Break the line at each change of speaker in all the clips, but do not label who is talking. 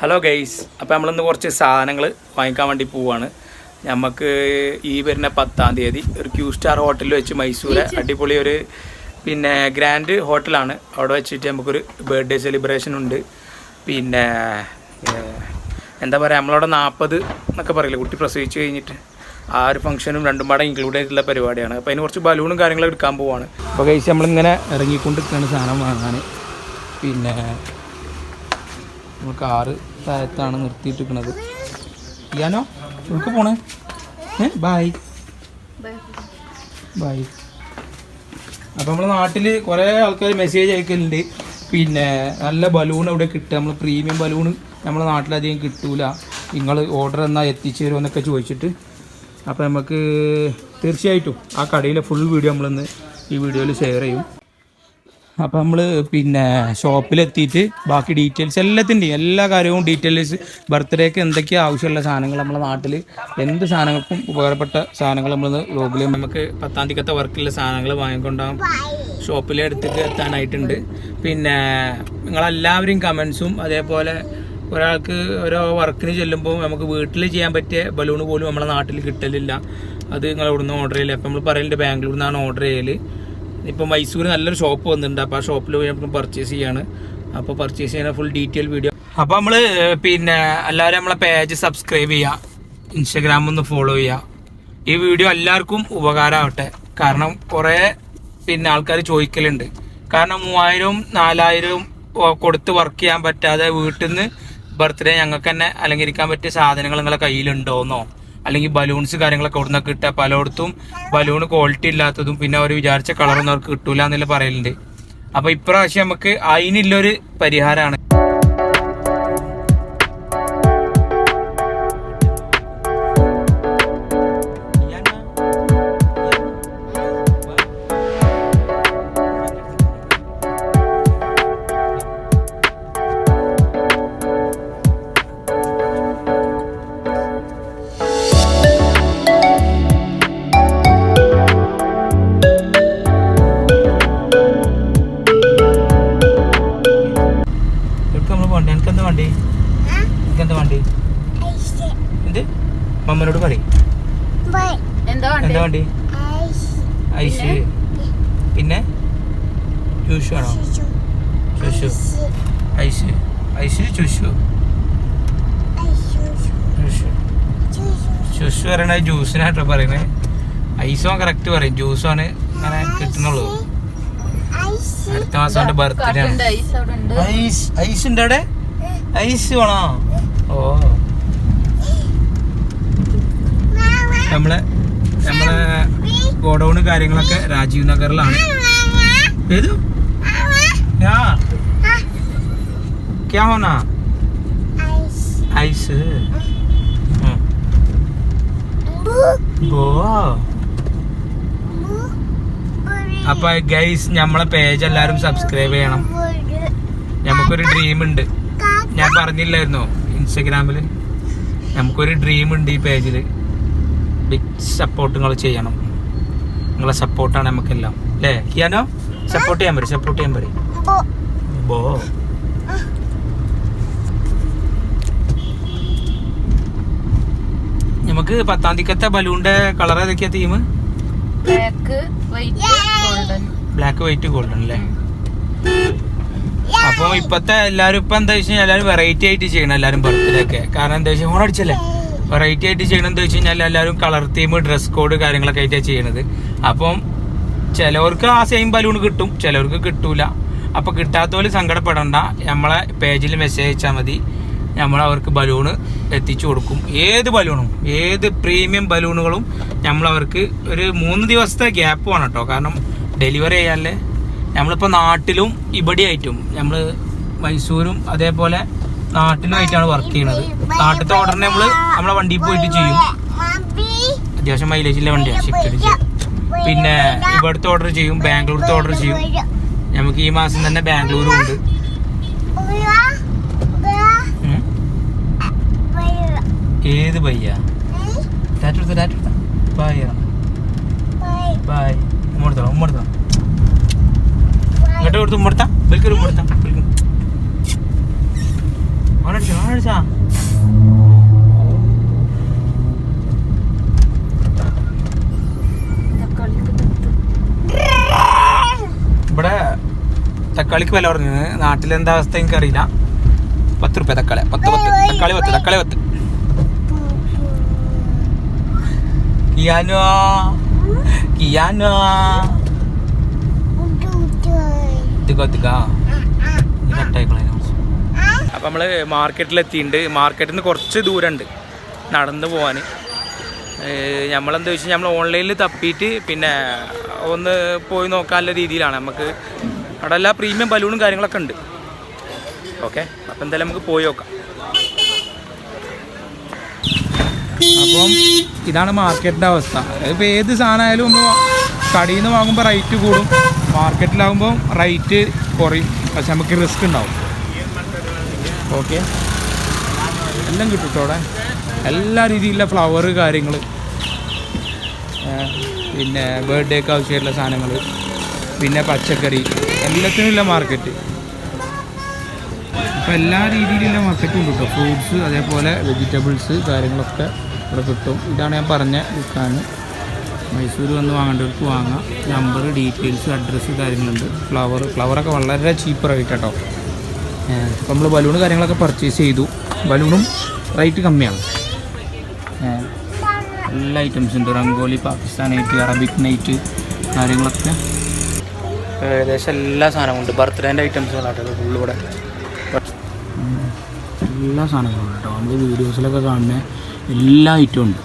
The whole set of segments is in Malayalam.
ഹലോ ഗൈസ് അപ്പോൾ നമ്മളിന്ന് കുറച്ച് സാധനങ്ങൾ വാങ്ങിക്കാൻ വേണ്ടി പോവാണ്. നമുക്ക് ഈ വരുന്ന പത്താം തീയതി ഒരു ക്യൂ സ്റ്റാർ ഹോട്ടലിൽ വെച്ച് മൈസൂരെ അടിപൊളി ഒരു പിന്നെ ഗ്രാൻഡ് ഹോട്ടലാണ് അവിടെ വെച്ചിട്ട് നമുക്കൊരു ബർത്ത്ഡേ സെലിബ്രേഷൻ ഉണ്ട്. പിന്നെ എന്താ പറയുക നമ്മളവിടെ നാൽപ്പത് എന്നൊക്കെ പറയില്ല കുട്ടി പ്രസവിച്ച് കഴിഞ്ഞിട്ട്. ആ ഒരു ഫംഗ്ഷനും രണ്ടും പാടെ ഇൻക്ലൂഡ് ചെയ്തിട്ടുള്ള പരിപാടിയാണ്. അപ്പോൾ അതിന് കുറച്ച് ബലൂണും കാര്യങ്ങളും എടുക്കാൻ പോവാണ്. അപ്പോൾ കഴിച്ച് നമ്മളിങ്ങനെ ഇറങ്ങിക്കൊണ്ട് നിൽക്കുകയാണ് സാധനം വാങ്ങാൻ. പിന്നെ നമ്മൾ കാറ് താഴത്താണ് നിർത്തിയിട്ടിരിക്കുന്നത്. ഇയാനോ എവിടെ പോണേ? ഏ ബായ് ബായ് അപ്പോൾ നമ്മുടെ നാട്ടിൽ കുറേ ആൾക്കാർ മെസ്സേജ് അയക്കലുണ്ട്. പിന്നെ നല്ല ബലൂൺ അവിടെ കിട്ടുക. നമ്മൾ പ്രീമിയം ബലൂൺ നമ്മുടെ നാട്ടിലധികം കിട്ടൂല. നിങ്ങൾ ഓർഡർ എന്നാൽ എത്തിച്ചു തരുമോ എന്നൊക്കെ ചോദിച്ചിട്ട്. അപ്പോൾ നമുക്ക് തീർച്ചയായിട്ടും ആ കടയിലെ ഫുൾ വീഡിയോ നമ്മളിന്ന് ഈ വീഡിയോയിൽ ഷെയർ ചെയ്യും. അപ്പോൾ നമ്മൾ പിന്നെ ഷോപ്പിലെത്തിയിട്ട് ബാക്കി ഡീറ്റെയിൽസ് എല്ലാത്തിന്റെയും എല്ലാ കാര്യവും ഡീറ്റെയിൽസ് ബർത്ത്ഡേക്ക് എന്തൊക്കെയാണ് ആവശ്യമുള്ള സാധനങ്ങൾ നമ്മുടെ നാട്ടിൽ എന്ത് സാധനങ്ങൾക്കും ഉപകാരപ്പെട്ട സാധനങ്ങൾ നമ്മൾ ഗ്ലോബിൽ നമുക്ക് പത്താം തീയതിക്കത്തെ വർക്കിലെ സാധനങ്ങൾ വാങ്ങിക്കൊണ്ടാകും ഷോപ്പിലെ അടുത്തേക്ക് എത്താനായിട്ടുണ്ട്. പിന്നെ നിങ്ങളെല്ലാവരും കമൻസും അതേപോലെ ഒരാൾക്ക് ഓരോ വർക്കിന് ചെല്ലുമ്പോൾ നമുക്ക് വീട്ടിൽ ചെയ്യാൻ പറ്റിയ ബലൂൺ പോലും നമ്മുടെ നാട്ടിൽ കിട്ടലില്ല. അത് നിങ്ങൾ ഇവിടുന്ന് ഓർഡർ ചെയ്യില്ല അപ്പം നമ്മൾ പറയലുണ്ട് ബാംഗ്ലൂരിൽ നിന്നാണ് ഓർഡർ ചെയ്യൽ ഇപ്പോൾ മൈസൂർ നല്ലൊരു ഷോപ്പ് വന്നിട്ടുണ്ട്. അപ്പോൾ ആ ഷോപ്പിൽ പോയി നമുക്ക് പർച്ചേസ് ചെയ്യാണ്. അപ്പോൾ പർച്ചേസ് ചെയ്യുന്ന ഫുൾ ഡീറ്റെയിൽ വീഡിയോ അപ്പോൾ നമ്മൾ പിന്നെ എല്ലാവരും നമ്മളെ പേജ് സബ്സ്ക്രൈബ് ചെയ്യുക ഇൻസ്റ്റാഗ്രാം ഒന്ന് ഫോളോ ചെയ്യുക ഈ വീഡിയോ എല്ലാവർക്കും ഉപകാരമാവട്ടെ. കാരണം കുറേ പിന്നെ ആൾക്കാർ ചോദിക്കലുണ്ട്. കാരണം മൂവായിരവും നാലായിരവും കൊടുത്ത് വർക്ക് ചെയ്യാൻ പറ്റാതെ വീട്ടിൽ നിന്ന് ബർത്ത്ഡേ ഞങ്ങൾക്ക് തന്നെ അലങ്കരിക്കാൻ പറ്റിയ സാധനങ്ങൾ നിങ്ങളെ കയ്യിലുണ്ടോന്നോ? അല്ലെങ്കിൽ ബലൂൺസ് കാര്യങ്ങളൊക്കെ അവിടെ നിന്നൊക്കെ കിട്ടുക പലയിടത്തും ബലൂൺ ക്വാളിറ്റി ഇല്ലാത്തതും പിന്നെ അവർ വിചാരിച്ച കളറൊന്നും അവർക്ക് കിട്ടൂല എന്നല്ല പറയലുണ്ട്. അപ്പൊ ഇപ്രാവശ്യം നമുക്ക് അതിനുള്ളൊരു പരിഹാരമാണ്. വണ്ടി? ഐസ്. പിന്നെ? ചൂഷു ആണോ? ചുഷു. ഐസ്. ഐസ് ചുഷു. ചുഷു. ചുഷു. പറയണത് ജ്യൂസിനാട്ടോ പറയണേ. ഐസോ കറക്റ്റ് പറയും. ജ്യൂസുമാണ് ഇങ്ങനെ കിട്ടുന്നുള്ളൂ. അടുത്ത മാസം അവന്റെ ബർത്ത്ഡേ ആണ്.
അവിടെ ഉണ്ട്.
ഐസ്. ഐസ് ഉണ്ട് അവിടെ? ഐസ് വേണോ? ഓ. നമ്മളെ നമ്മളെ കാര്യങ്ങളൊക്കെ രാജീവ് നഗറിലാണ്. ക്യാ ഹോനാ? ഐസ്. അപ്പൊ ഗൈസ് നമ്മളെ പേജ് എല്ലാരും സബ്സ്ക്രൈബ് ചെയ്യണം. നമുക്കൊരു ഡ്രീം ഉണ്ട്. ഞാൻ പറഞ്ഞില്ലായിരുന്നോ ഇൻസ്റ്റഗ്രാമിൽ. നമുക്കൊരു ഡ്രീം ഉണ്ട് ഈ പേജിൽ ബിഗ് സപ്പോർട്ട് നിങ്ങൾ ചെയ്യണം. നിങ്ങളെ സപ്പോർട്ടാണ് നമുക്കെല്ലാം. അല്ലേ കിയാനോ? സപ്പോർട്ട് ചെയ്യാൻ പറ്റും സപ്പോർട്ട് ചെയ്യാൻ പറ്റും ബോ. നമുക്ക് പത്താം തീയതിക്കത്തെ ബലൂണിന്റെ കളർ ഏതൊക്കെയാ theme
black white golden
black white golden അല്ലേ അപ്പൊ ഇപ്പത്തെ എല്ലാരും ഇപ്പൊ എന്താ വെച്ചാൽ എല്ലാരും വെറൈറ്റി ആയിട്ട് ചെയ്യണം എല്ലാരും ബർത്ത്ഡേ ഒക്കെ കാരണം എന്താ വെച്ചാൽ ഓണടിച്ചല്ലേ വെറൈറ്റി ആയിട്ട് ചെയ്യണം എന്താ വെച്ച് കഴിഞ്ഞാൽ എല്ലാവരും കളർ തീം ഡ്രസ് കോഡ് കാര്യങ്ങളൊക്കെ ആയിട്ടാണ് ചെയ്യണത്. അപ്പം ചിലവർക്ക് ആ സെയിം ബലൂൺ കിട്ടും ചിലവർക്ക് കിട്ടൂല. അപ്പൊ കിട്ടാത്തവർ സങ്കടപ്പെടണ്ട. നമ്മളെ പേജിൽ മെസ്സേജ് അയച്ചാൽ മതി. നമ്മൾ അവർക്ക് ബലൂണ് എത്തിച്ചു കൊടുക്കും. ഏത് ബലൂണും ഏത് പ്രീമിയം ബലൂണുകളും നമ്മൾ അവർക്ക് ഒരു മൂന്ന് ദിവസത്തെ ഗ്യാപ്പ് വേണം കേട്ടോ കാരണം ഡെലിവറി ചെയ്യാല്ലേ നമ്മളിപ്പോൾ നാട്ടിലും ഇവിടെയായിട്ടും നമ്മൾ മൈസൂരും അതേപോലെ നാട്ടിലുമായിട്ടാണ് വർക്ക് ചെയ്യണത്. നാട്ടിലത്തെ ഓർഡർ നമ്മൾ നമ്മളെ വണ്ടിയിൽ പോയിട്ട് ചെയ്യും. അത്യാവശ്യം മൈലേജിലെ വണ്ടിയാണ് ഷിഫ്റ്റ് ചെയ്യും പിന്നെ ഇവിടുത്തെ ഓർഡർ ചെയ്യും ബാംഗ്ലൂരത്തെ ഓർഡർ ചെയ്യും. നമുക്ക് ഈ മാസം തന്നെ ബാംഗ്ലൂരും ഉണ്ട്. ഏത് ബയ്യ ടാറ്റെടുത്ത ഇങ്ങോട്ട് കൊടുത്ത് ഉമ്മടുത്താ ബൽക്കൊരു ഉമ്മടുത്താ
പത്ത്.
ഇവിടെ തക്കാളിക്ക് വില പറഞ്ഞത് നാട്ടിലെന്താ അവസ്ഥ എനിക്കറിയില്ല. പത്ത് റുപ്യ തക്കാളി പത്ത് പത്ത്. തക്കാളി പത്ത് തക്കാളി പത്ത്. കിയാനോ? കിയാനോ? അപ്പം നമ്മൾ മാർക്കറ്റിലെത്തിയിട്ടുണ്ട് മാർക്കറ്റിൽ നിന്ന് കുറച്ച് ദൂരമുണ്ട് നടന്നു പോകാൻ നമ്മളെന്താ വെച്ചാൽ നമ്മൾ ഓൺലൈനിൽ തപ്പിയിട്ട് പിന്നെ ഒന്ന് പോയി നോക്കാനുള്ള രീതിയിലാണ്. നമുക്ക് അവിടെ എല്ലാ പ്രീമിയം ബലൂണും കാര്യങ്ങളൊക്കെ ഉണ്ട്. ഓക്കെ അപ്പം എന്തായാലും നമുക്ക് പോയി നോക്കാം. അപ്പം ഇതാണ് മാർക്കറ്റിന്റെ അവസ്ഥ. ഇപ്പോൾ ഏത് സാധനമായാലും നമ്മൾ കടയിൽ നിന്ന് വാങ്ങുമ്പോൾ റേറ്റ് കൂടും. മാർക്കറ്റിലാകുമ്പോൾ റേറ്റ് കുറയും. പക്ഷെ നമുക്ക് റിസ്ക് ഉണ്ടാവും. ഓക്കെ. എല്ലാം കിട്ടും കേട്ടോ അവിടെ? എല്ലാ രീതിയിലുള്ള ഫ്ലവർ കാര്യങ്ങൾ പിന്നെ ബർത്ത്ഡേക്ക് ആവശ്യമായിട്ടുള്ള സാധനങ്ങൾ പിന്നെ പച്ചക്കറി. എല്ലാത്തിനുമുള്ള മാർക്കറ്റ് അപ്പോൾ എല്ലാ രീതിയിലുള്ള മാർക്കറ്റും കിട്ടും ഫ്രൂട്ട്സ് അതേപോലെ വെജിറ്റബിൾസ് കാര്യങ്ങളൊക്കെ ഇവിടെ കിട്ടും. ഇതാണ് ഞാൻ പറഞ്ഞ വിൽക്കാൻ മൈസൂർ വന്ന് വാങ്ങേണ്ടവർക്ക് വാങ്ങാം. നമ്പർ ഡീറ്റെയിൽസ് അഡ്രസ്സ് കാര്യങ്ങളുണ്ട്. ഫ്ലവർ ഫ്ലവറൊക്കെ വളരെ ചീപ്പ് റേറ്റ് കേട്ടോ അപ്പോൾ നമ്മൾ ബലൂൺ കാര്യങ്ങളൊക്കെ പർച്ചേസ് ചെയ്തു. ബലൂണും റേറ്റ് കമ്മിയാണ്. എല്ലാ ഐറ്റംസും ഉണ്ട്. Rangoli Pakistan night Arabic night കാര്യങ്ങളൊക്കെ. ഏകദേശം എല്ലാ സാധനവും ഉണ്ട്. ബർത്ത്ഡേന്റെ ഐറ്റംസുകളാട്ടോ ഫുള്ള് ഇവിടെ. എല്ലാ സാധനങ്ങളും കേട്ടോ. നമ്മൾ വീഡിയോസിലൊക്കെ കാണുന്ന എല്ലാ ഐറ്റവും ഉണ്ട്.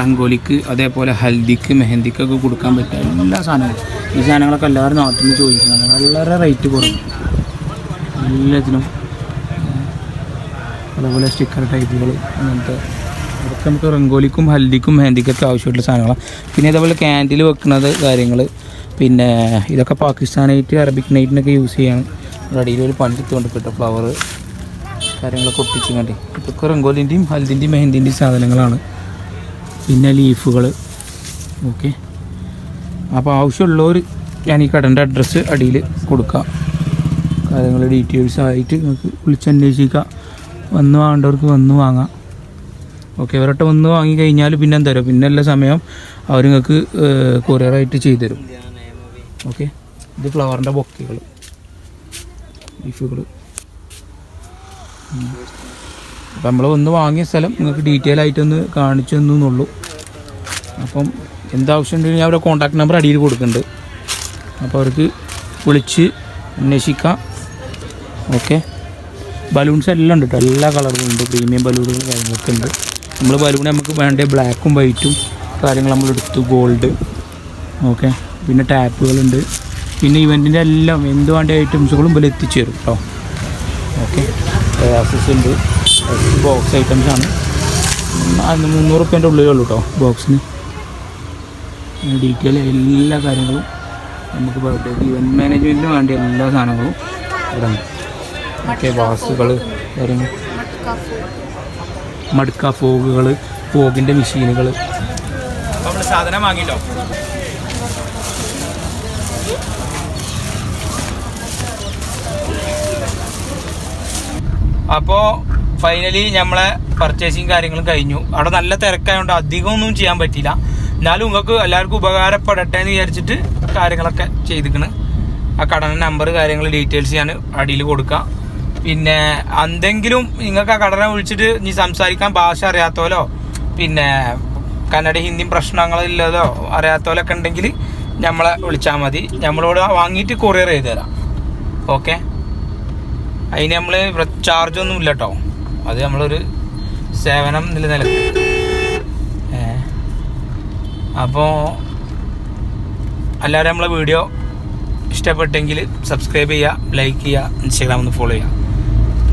റംഗോലിക്ക് അതേപോലെ ഹൽദിക്ക് മെഹന്തിക്കൊക്കെ കൊടുക്കാൻ പറ്റുക എല്ലാ സാധനങ്ങളും. ഈ സാധനങ്ങളൊക്കെ എല്ലാവരും നാട്ടിൽ നിന്ന് ചോദിക്കുന്നതാണ് വളരെ റേറ്റ് കുറവ്. എല്ലാത്തിനും. അതേപോലെ സ്റ്റിക്കർ ടൈപ്പുകൾ അങ്ങനത്തെ അതൊക്കെ നമുക്ക് റംഗോലിക്കും ഹൽദിക്കും മെഹന്തിക്കൊക്കെ ആവശ്യമായിട്ടുള്ള സാധനങ്ങളാണ് പിന്നെ അതേപോലെ ക്യാൻഡിൽ വെക്കുന്നത് കാര്യങ്ങൾ പിന്നെ ഇതൊക്കെ പാകിസ്ഥാനായിട്ട് അറബിക് നൈറ്റിനൊക്കെ യൂസ് ചെയ്യാണ്. റെഡിയിൽ ഒരു പണ്ടെടുത്തുകൊണ്ട് കിട്ടും ഫ്ലവർ കാര്യങ്ങളൊക്കെ ഒട്ടിച്ചും കണ്ടേ ഇതൊക്കെ റംഗോലിന്റെയും ഹൽദിന്റെയും മെഹന്തിന്റെയും സാധനങ്ങളാണ്. പിന്നെ ലീഫുകൾ ഓക്കെ അപ്പോൾ ആവശ്യമുള്ളവർ ഞാൻ ഈ കടന്റെ അഡ്രസ്സ് അടിയിൽ കൊടുക്കാം. കാര്യങ്ങൾ ഡീറ്റെയിൽസ് ആയിട്ട് നിങ്ങൾക്ക് വിളിച്ചന്വേഷിക്കാം. വന്ന് വാങ്ങേണ്ടവർക്ക് വന്ന് വാങ്ങാം. ഓക്കെ ഒരട്ടം വന്ന് വാങ്ങിക്കഴിഞ്ഞാൽ പിന്നെ എന്താ പറയുക? പിന്നെ എല്ലാ സമയം അവർ നിങ്ങൾക്ക് കൊറിയറായിട്ട് ചെയ്തുതരും ഓക്കെ ഇത് ഫ്ലവറിന്റെ ബൊക്കകൾ ലീഫുകൾ അപ്പം നമ്മൾ ഒന്ന് വാങ്ങിയ സ്ഥലം നിങ്ങൾക്ക് ഡീറ്റെയിൽ ആയിട്ടൊന്ന് കാണിച്ചു തന്നുള്ളൂ അപ്പം എന്താവശ്യം ഉണ്ടെങ്കിൽ ഞാൻ അവരുടെ കോൺടാക്ട് നമ്പർ അടിയിൽ കൊടുക്കുന്നുണ്ട്. അപ്പോൾ അവർക്ക് വിളിച്ച് അന്വേഷിക്കാം. ഓക്കെ. ബലൂൺസ് എല്ലാം ഉണ്ട് കേട്ടോ എല്ലാ കളറും ഉണ്ട്. പ്രീമിയം ബലൂണുകൾ കാര്യങ്ങളൊക്കെ ഉണ്ട്. നമ്മൾ ബലൂൺ നമുക്ക് വേണ്ട ബ്ലാക്കും വൈറ്റും കാര്യങ്ങൾ നമ്മൾ എടുത്തു. Gold okay. പിന്നെ ടാപ്പുകളുണ്ട് പിന്നെ ഇവന്റിന്റെ എല്ലാം എന്ത് വേണ്ട ഐറ്റംസുകളും ഇവിടെ എത്തിച്ചു തരും കേട്ടോ ഓക്കെ. ഗ്ലാസസ് ഉണ്ട്. ബോക്സ് ഐറ്റംസ് ആണ്. മുന്നൂറ് റുപ്യേന്റെ ഉള്ളിലേ ഉള്ളൂ കേട്ടോ ബോക്സിന് ഡീറ്റെയിൽ എല്ലാ കാര്യങ്ങളും നമുക്ക് ബർത്ത്ഡേ ഇവന്റ് മാനേജ്മെന്റിന് വേണ്ട എല്ലാ സാധനങ്ങളും ഇവിടെ ഓക്കെ വാസുകൾ കാര്യങ്ങൾ. മടുക്ക ഫോഗുകൾ ഫോഗിന്റെ മെഷീനുകൾ സാധനം വാങ്ങിട്ടോ അപ്പോൾ ഫൈനലി നമ്മളെ പർച്ചേസിങ് കാര്യങ്ങളും കഴിഞ്ഞു. അവിടെ നല്ല തിരക്കായതുകൊണ്ട് അധികം ഒന്നും ചെയ്യാൻ പറ്റിയില്ല. എന്നാലും നിങ്ങൾക്ക് എല്ലാവർക്കും ഉപകാരപ്പെടട്ടെ എന്ന് വിചാരിച്ചിട്ട് കാര്യങ്ങളൊക്കെ ചെയ്തിക്കണ്. ആ കടന നമ്പർ കാര്യങ്ങൾ ഡീറ്റെയിൽസ് ഞാൻ അടിയിൽ കൊടുക്കാം. പിന്നെ എന്തെങ്കിലും നിങ്ങൾക്ക് ആ കടനെ വിളിച്ചിട്ട് നീ സംസാരിക്കാൻ ഭാഷ അറിയാത്തോലോ പിന്നെ കന്നഡ ഹിന്ദി പ്രശ്നങ്ങളില്ലതോ അറിയാത്തോലൊക്കെ ഉണ്ടെങ്കിൽ നമ്മളെ വിളിച്ചാൽ മതി. നമ്മളോട് വാങ്ങിയിട്ട് കൊറിയർ ചെയ്ത് തരാം. ഓക്കെ അതിന് നമ്മൾ ചാർജ് ഒന്നും ഇല്ല കേട്ടോ അത് നമ്മളൊരു സേവനം നിലനിൽക്കും അപ്പോൾ എല്ലാവരും നമ്മളെ വീഡിയോ ഇഷ്ടപ്പെട്ടെങ്കിൽ സബ്സ്ക്രൈബ് ചെയ്യുക ലൈക്ക് ചെയ്യുക ഇൻസ്റ്റാഗ്രാം ഒന്ന് ഫോളോ ചെയ്യുക.